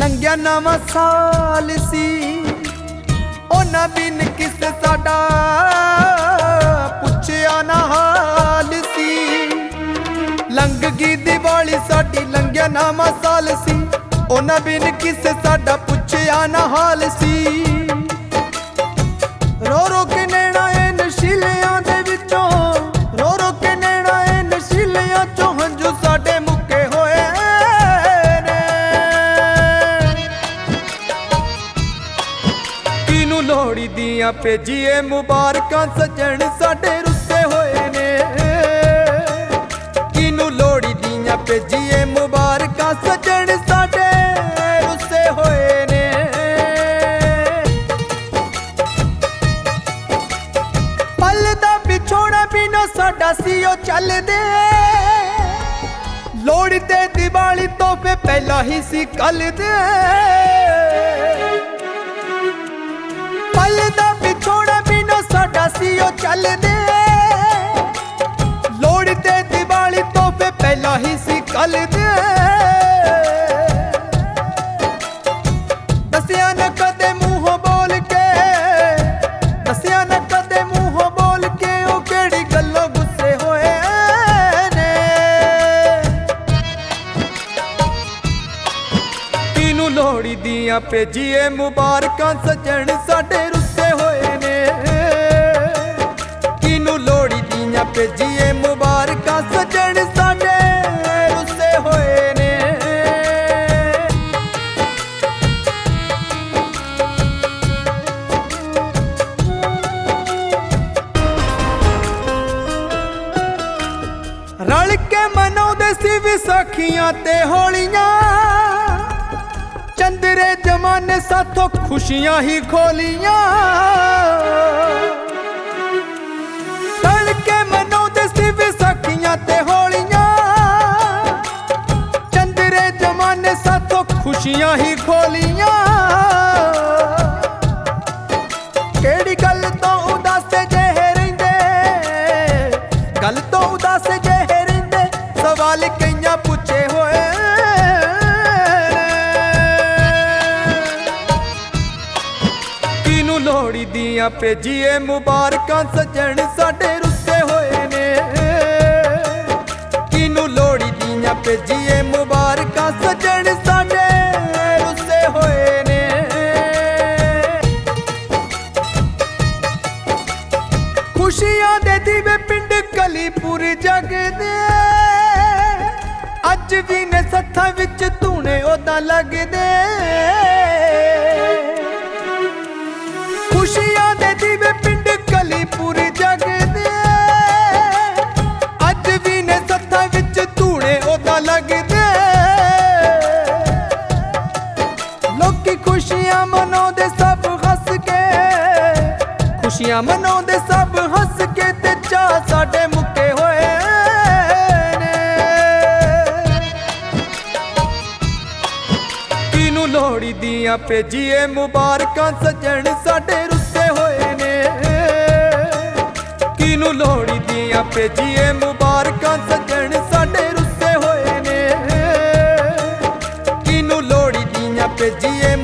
ਸਾਡੀ ਲੰਘਿਆ ਨਵਾਂ ਸਾਲ ਸੀ। ਉਹਨਾਂ ਬਿਨ ਕਿਸ ਸਾਡਾ ਪੁੱਛਿਆ ਨਾ ਹਾਲ ਸੀ। ਲੰਘ ਗਈ ਦੀਵਾਲੀ, ਸਾਡੀ ਲੰਘਿਆ ਨਵਾਂ ਸਾਲ ਸੀ। ਉਹਨਾਂ ਬਿਨ ਕਿਸ ਸਾਡਾ ਪੁੱਛਿਆ ਨਾ ਹਾਲ ਸੀ। ਦੀਆਂ ਭੇਜੀਏ ਮੁਬਾਰਕਾਂ, ਸਜਣ ਸਾਡੇ ਰੁੱਸੇ ਹੋਏ ਨੇ। ਕਿਨੂੰ ਲੋਹੜੀ ਦੀਆਂ ਭੇਜੀਏ ਮੁਬਾਰਕਾਂ, ਸਜਣ ਸਾਡੇ ਰੁੱਸੇ ਹੋਏ ਨੇ। ਪਲ ਦਾ ਵਿਛੋੜਾ ਬਿਨਾ ਸਾਡਾ ਸੀ, ਉਹ ਚੱਲਦੇ। ਲੋੜ ਤੇ ਦੀਵਾਲੀ ਤੋਹਫੇ ਪਹਿਲਾਂ ਹੀ ਸੀ ਕੱਲ ਦੇ। ਚੱਲਦੇ ਲੋੜ ਤੇ ਦੀਵਾਲੀ ਤੋਂ ਪਹਿਲਾਂ ਹੀ ਸੀ ਕੱਲ ਦੇ। ਦੱਸਿਆ ਨਾ ਕਦੇ ਮੂੰਹੋਂ ਬੋਲ ਕੇ, ਦੱਸਿਆ ਨਾ ਕਦੇ ਮੂੰਹੋਂ ਬੋਲ ਕੇ ਉਹ ਕਿਹੜੀ ਗੱਲੋਂ ਗੁੱਸੇ ਹੋਏ ਨੇ। ਤੀਨੂੰ ਲੋਹੜੀ ਦੀਆਂ ਭੇਜੀਏ ਮੁਬਾਰਕਾਂ ਸਜਣ ਸਾਡੇ ਮਨਾਉਂਦੇ ਸੀ ਵਿਸਾਖੀਆਂ ਤੇ ਹੋਲੀਆਂ। ਚੰਦਰੇ ਜਮਾਨੇ ਸਾਥੋਂ ਖੁਸ਼ੀਆਂ ਹੀ ਖੋਲੀਆਂ। ਰਲ ਕੇ ਮਨਾਉਂਦੇ ਸੀ ਵਿਸਾਖੀਆਂ ਤੇ ਹੋਲੀਆਂ। ਚੰਦਰੇ ਜਮਾਨੇ ਸਾਥੋਂ ਖੁਸ਼ੀਆਂ ਹੀ ਖੋਲੀਆਂ। ਭੇਜੀਏ ਮੁਬਾਰਕਾਂ, ਸੱਜਣ ਸਾਡੇ ਰੁੱਸੇ ਹੋਏ ਨੇ। ਕਿਨੂੰ ਲੋਹੜੀ ਦੀਆਂ ਭੇਜੀਏ ਮੁਬਾਰਕਾਂ, ਸੱਜਣ ਸਾਡੇ ਰੁੱਸੇ ਹੋਏ ਨੇ। ਖੁਸ਼ੀਆਂ ਦੇ ਦੀਵੇ ਪਿੰਡ ਕਲੀਪੁਰ ਜਗਦੇ ਅੱਜ ਵੀ ਨੇ ਸੱਥਾਂ ਵਿੱਚ ਧੂਣੇ ਉਹਦਾ ਲੱਗਦੇ। ਖੁਸ਼ੀਆਂ ਮਨਾਉਂਦੇ ਸਭ ਹੱਸ ਕੇ ਤੇ ਚਾਹ ਸਾਡੇ ਮੁੱਕੇ ਹੋਏ ਨੇ। ਕਿਨੂੰ ਲੋਹੜੀ ਦੀਆਂ ਭੇਜੀਏ ਮੁਬਾਰਕਾਂ ਸਜਣ ਸਾਡੇ ਰੁੱਸੇ ਹੋਏ ਨੇ। ਕਿਨੂੰ ਲੋਹੜੀ ਦੀਆਂ ਭੇਜੀਏ ਮੁਬਾਰਕਾਂ ਸਜਣ ਸਾਡੇ ਰੁੱਸੇ ਹੋਏ ਨੇ। ਕਿਨੂੰ ਲੋਹੜੀ ਦੀਆਂ ਭੇਜੀਏ